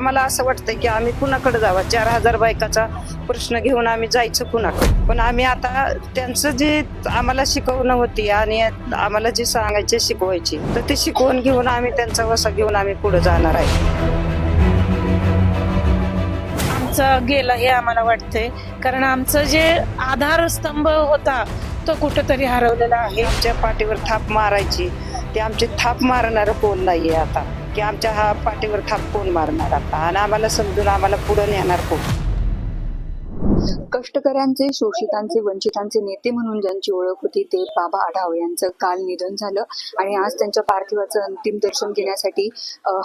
आम्हाला असं वाटतंय की आम्ही कुणाकडे जावं? चार हजार बायकाचा प्रश्न घेऊन आम्ही जायचं कुणाकडे? पण आम्ही आता त्यांचं जे आम्हाला शिकवणं होती आणि आम्हाला जे सांगायचे शिकवायचे तर ते शिकवून घेऊन आम्ही त्यांचा वसा घेऊन आम्ही पुढे जाणार आहे. आमचं गेलं हे आम्हाला वाटतंय. कारण आमचं जे आधारस्तंभ होता तो कुठंतरी हरवलेला आहे. आमच्या पाठीवर थाप मारायची. ते आमचे थाप मारणार कोण नाहीये आता. की आमच्या हा पाठीवर थाप कोण मारणार आता? आणि आम्हाला समजून आम्हाला पुढे नेणार कोण? कष्टकऱ्यांचे शोषितांचे वंचितांचे नेते म्हणून ज्यांची ओळख होती ते बाबा आढाव यांचं काल निधन झालं. आणि आज त्यांच्या पार्थिवाचं अंतिम दर्शन घेण्यासाठी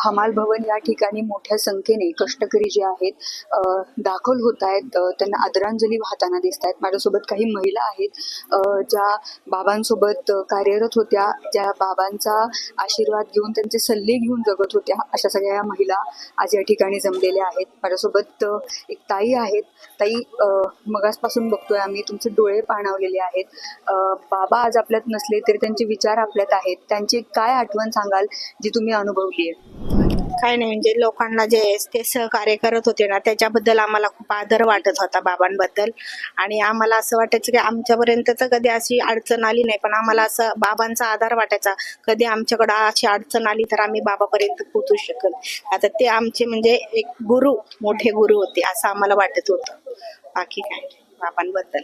हमाल भवन या ठिकाणी मोठ्या संख्येने कष्टकरी जे आहेत दाखल होत आहेत. त्यांना आदरांजली वाहताना दिसत आहेत. माझ्यासोबत काही महिला आहेत ज्या बाबांसोबत कार्यरत होत्या ज्या बाबांचा आशीर्वाद घेऊन त्यांचे सल्ले घेऊन जगत होत्या अशा सगळ्या या महिला आज या ठिकाणी जमलेल्या आहेत. माझ्यासोबत एक ताई आहेत. ताई मगासपासून बघतोय आम्ही तुमचे डोळे पाणावलेले आहेत. बाबा आज आपल्यात नसले तरी त्यांचे विचार आपल्यात आहेत. त्यांची काय आठवण सांगाल जी तुम्ही अनुभवली आहे काय नाही म्हणजे लोकांना जे ते सहकार्य करत होते ना त्याच्याबद्दल आम्हाला खूप आदर वाटत होता बाबांबद्दल. आणि आम्हाला असं वाटायचं की आमच्यापर्यंत तर कधी अशी अडचण आली नाही पण आम्हाला असं बाबांचा आधार वाटायचा. कधी आमच्याकडं अशी अडचण आली तर आम्ही बाबापर्यंत पोहोचू शकत आता ते आमचे म्हणजे एक गुरु मोठे गुरु होते असं आम्हाला वाटत होतं. बाकी काय नाही बाबांबद्दल.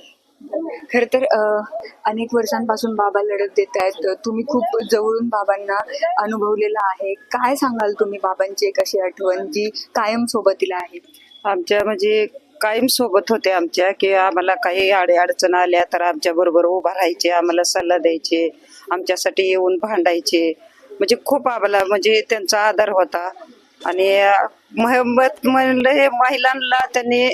खर तर अनेक वर्षांपासून बाबा लढत देत आहेत. तुम्ही खूप जवळून बाबांना अनुभवलेला आहे. काय सांगाल तुम्ही बाबांची एक अशी आठवण जी कायम सोबतीला आहे? आमच्या म्हणजे कायम सोबत होते आमच्या की आम्हाला काही आडे अडचण आल्या तर आमच्या बरोबर उभा राहायचे आम्हाला सल्ला द्यायचे आमच्यासाठी येऊन भांडायचे. म्हणजे खूप आम्हाला म्हणजे त्यांचा आधार होता. आणि अं, मोहम्मद म्हणलं हे महिलांना त्यांनी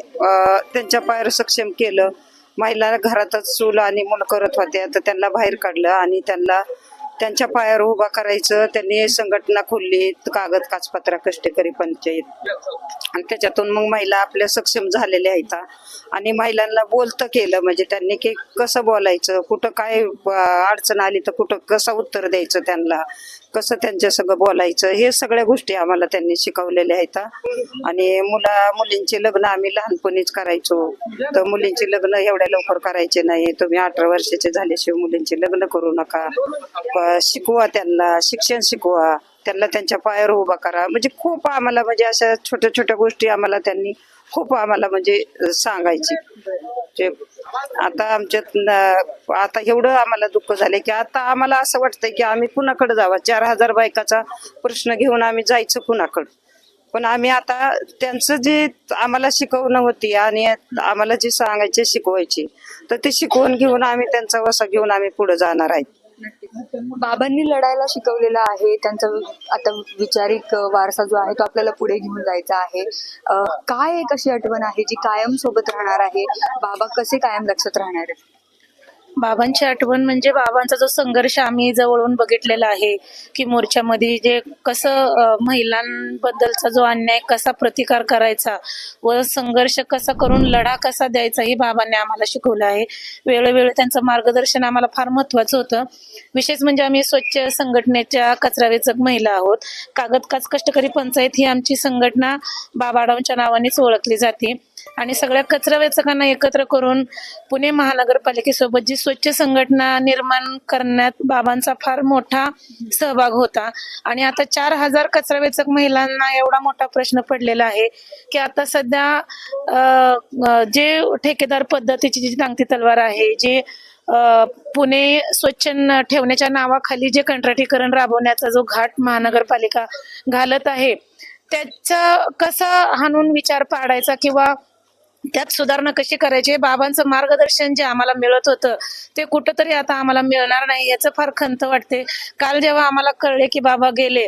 त्यांच्या पायावर सक्षम केलं. महिला घरातच चूल आणि मुलं करत होत्या तर त्यांना बाहेर काढलं आणि त्यांना त्यांच्या पायावर उभा करायचं. त्यांनी संघटना खोलली कागद काचपत्रा कष्टकरी पंचायत. आणि त्याच्यातून मग महिला आपल्या सक्षम झालेल्या आहेत. आणि महिलांना बोलतं केलं म्हणजे त्यांनी की कसं बोलायचं कुठं काय अडचण आली तर कुठं कसं उत्तर द्यायचं त्यांना कसं त्यांच्या सगळं बोलायचं हे सगळ्या गोष्टी आम्हाला त्यांनी शिकवलेल्या आहेत. आणि मुला मुलींचे लग्न आम्ही लहानपणीच करायचो. तर मुलींचे लग्न एवढ्या लवकर करायचे नाही. तुम्ही अठरा वर्षाचे झाल्याशिवाय मुलींचे लग्न करू नका. शिकवा त्यांना शिक्षण शिकवा. त्यांना त्यांच्या पायावर उभा करा. म्हणजे खूप आम्हाला म्हणजे अशा छोट्या छोट्या गोष्टी आम्हाला त्यांनी खूप आम्हाला म्हणजे सांगायची. जे आता आमच्यात न- आता एवढं आम्हाला दुःख झाले की आता आम्हाला असं वाटतंय की आम्ही कुणाकडे जावा? चार हजार बायकाचा प्रश्न घेऊन आम्ही जायचं कुणाकडं? पण आम्ही आता त्यांचं जे आम्हाला शिकवणं होती आणि आम्हाला जे सांगायचे शिकवायचे तर ते शिकवून घेऊन आम्ही त्यांचा वसा घेऊन आम्ही पुढे जाणार आहेत. बाबांनी लढायला शिकवलेला आहे. त्यांचा आता विचारिक वारसा जो आहे तो आपल्याला पुढे घेऊन जायचा आहे. काय एक अशी आठवण आहे जी कायम सोबत राहणार आहे? बाबा कसे कायम लक्षात राहणार आहेत? बाबांची आठवण म्हणजे बाबांचा जो संघर्ष आम्ही जवळून बघितलेला आहे की मोर्चामध्ये जे कसं महिलांबद्दलचा जो अन्याय कसा प्रतिकार करायचा व संघर्ष कसा करून लढा कसा द्यायचा हे बाबांनी आम्हाला शिकवलं आहे. वेळोवेळी त्यांचं मार्गदर्शन आम्हाला फार महत्वाचं होतं. विशेष म्हणजे आम्ही स्वच्छ संघटनेच्या कचरा वेचक महिला आहोत. कागद काच कष्टकरी पंचायत ही आमची संघटना बाबाडांच्या नावानेच ओळखली जाते. आणि सगळ्या कचरा वेचकांना एकत्र करून पुणे महानगरपालिकेसोबत जी स्वच्छ संघटना निर्माण करण्यात बाबांचा फार मोठा सहभाग होता. आणि आता चार हजार कचरा वेचक महिलांना एवढा मोठा प्रश्न पडलेला आहे की आता सध्या जे ठेकेदार पद्धतीची जी टांगती तलवार आहे जे पुणे स्वच्छ न- ठेवण्याच्या नावाखाली जे कंत्राटीकरण राबवण्याचा जो घाट महानगरपालिका घालत आहे त्याचा कसा हाणून विचार पाडायचा किंवा त्यात सुधारणा कशी करायची? बाबांचं मार्गदर्शन जे आम्हाला मिळत होतं ते कुठंतरी आता आम्हाला मिळणार नाही याचं फार खंत वाटते. काल जेव्हा आम्हाला कळले की बाबा गेले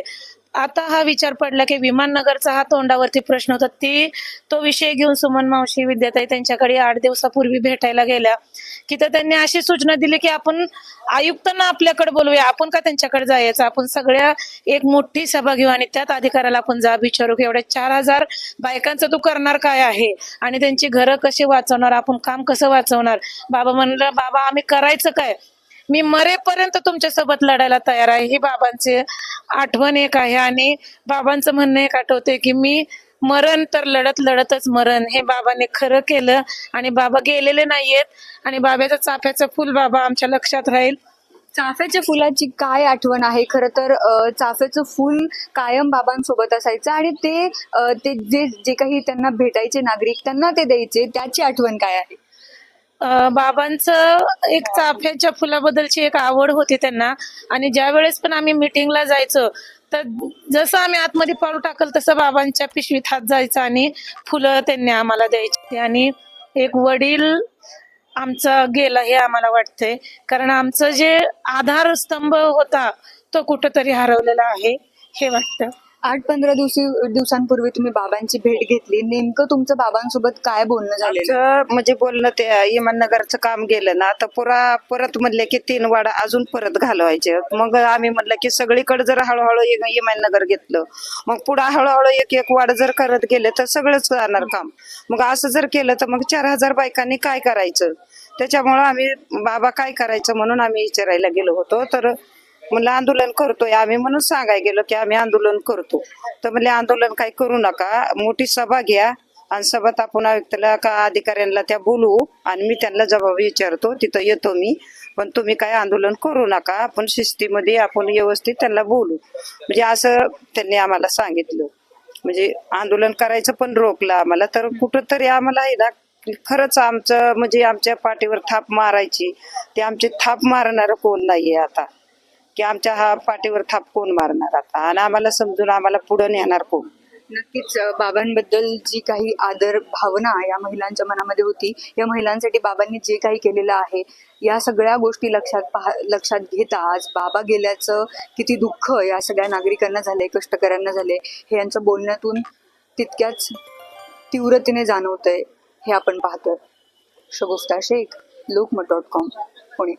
आता हा विचार पडला की विमाननगरचा हा तोंडावरती प्रश्न होता. ती तो विषय घेऊन सुमन मावशी विद्याताई त्यांच्याकडे आठ दिवसापूर्वी भेटायला गेल्या. की तर त्यांनी अशी सूचना दिली की आपण आयुक्तांना आपल्याकडे बोलूया आपण का त्यांच्याकडे जायचं? आपण सगळ्या एक मोठी सभा घेऊ आणि त्यात अधिकाऱ्याला आपण जा विचारू की एवढ्या चार हजार बायकांचं तू करणार काय आहे? आणि त्यांची घरं कशी वाचवणार? आपण काम कसं वाचवणार? बाबा म्हणलं बाबा आम्ही करायचं काय? मी मरेपर्यंत तुमच्यासोबत लढायला तयार आहे. ही बाबांची आठवण एक आहे आणि बाबांचं म्हणणं एक आठवते की मी मरण तर लढत लढतच मरण. हे बाबाने खरं केलं आणि बाबा गेलेले नाहीयेत आणि बाबाचं चाफ्याचं फुल बाबा आमच्या लक्षात राहील. चाफ्याच्या फुलाची काय आठवण आहे? खरं तर चाफ्याचं फुल कायम बाबांसोबत असायचं आणि ते ते जे जे काही त्यांना भेटायचे नागरिक त्यांना ते द्यायचे. त्याची आठवण काय आहे? बाबांचं एक चाफ्याच्या फुलाबद्दलची एक आवड होती त्यांना. आणि ज्या वेळेस पण आम्ही मिटिंगला जायचो तर जसं आम्ही आतमध्ये पाऊल टाकल तसं बाबांच्या पिशवीत हात जायचं आणि फुलं त्यांनी आम्हाला द्यायची. आणि एक वडील आमचा गेला हे आम्हाला वाटतंय. कारण आमचं जे आधारस्तंभ होता तो कुठंतरी हरवलेला आहे हे वाटतं. आठ पंधरा दिवशी दिवसांपूर्वी तुम्ही बाबांची भेट घेतली. नेमकं तुमचं बाबांसोबत काय बोलणं झालं आमचं म्हणजे बोलणं ते इमाननगरचं काम गेलं ना तर पुरा परत म्हणले की तीन वाडा अजून परत घालवायचे. मग आम्ही म्हणलं की सगळीकडे जर हळूहळू इ- इमाननगर घेतलं मग पुढे हळूहळू एक एक वाड जर करत गेले तर सगळंच जाणार काम. मग असं जर केलं तर मग चार हजार बायकांनी काय करायचं? त्याच्यामुळं आम्ही बाबा काय करायचं म्हणून आम्ही विचारायला गेलो होतो. तर म्हणलं आंदोलन करतोय आम्ही म्हणून सांगायला गेलो की आम्ही आंदोलन करतो. तर म्हणले आंदोलन काही करू नका मोठी सभा घ्या आणि सभात आपण आयुक्ताला का अधिकाऱ्यांना त्या बोलवू आणि मी त्यांना जबाब विचारतो तिथं येतो मी पण तुम्ही काय आंदोलन करू नका आपण शिस्तीमध्ये आपण व्यवस्थित त्यांना बोलू. म्हणजे असं त्यांनी आम्हाला सांगितलं. म्हणजे आंदोलन करायचं पण रोखलं आम्हाला तर कुठंतरी आम्हाला आहे ना खरंच आमचं म्हणजे आमच्या पाठीवर थाप मारायची ते आमची थाप मारणार कोण नाहीये आता. की आमच्या हा पाठीवर थाप कोण मारणार आता? आणि आम्हाला समजून आम्हाला पुढे नेणार कोण? नक्कीच बाबांबद्दल जी काही आदर भावना या महिलांच्या मनामध्ये होती या महिलांसाठी बाबांनी जे काही केलेलं आहे या सगळ्या गोष्टी लक्षात पहा लक्षात घेता आज बाबा गेल्याचं किती दुःख या सगळ्या नागरिकांना झालंय कष्टकऱ्यांना झाले हे यांच्या बोलण्यातून तितक्याच तीव्रतेने जाणवतंय हे आपण पाहतोय. Shagufta Shaikh Lokmat dot com Pune.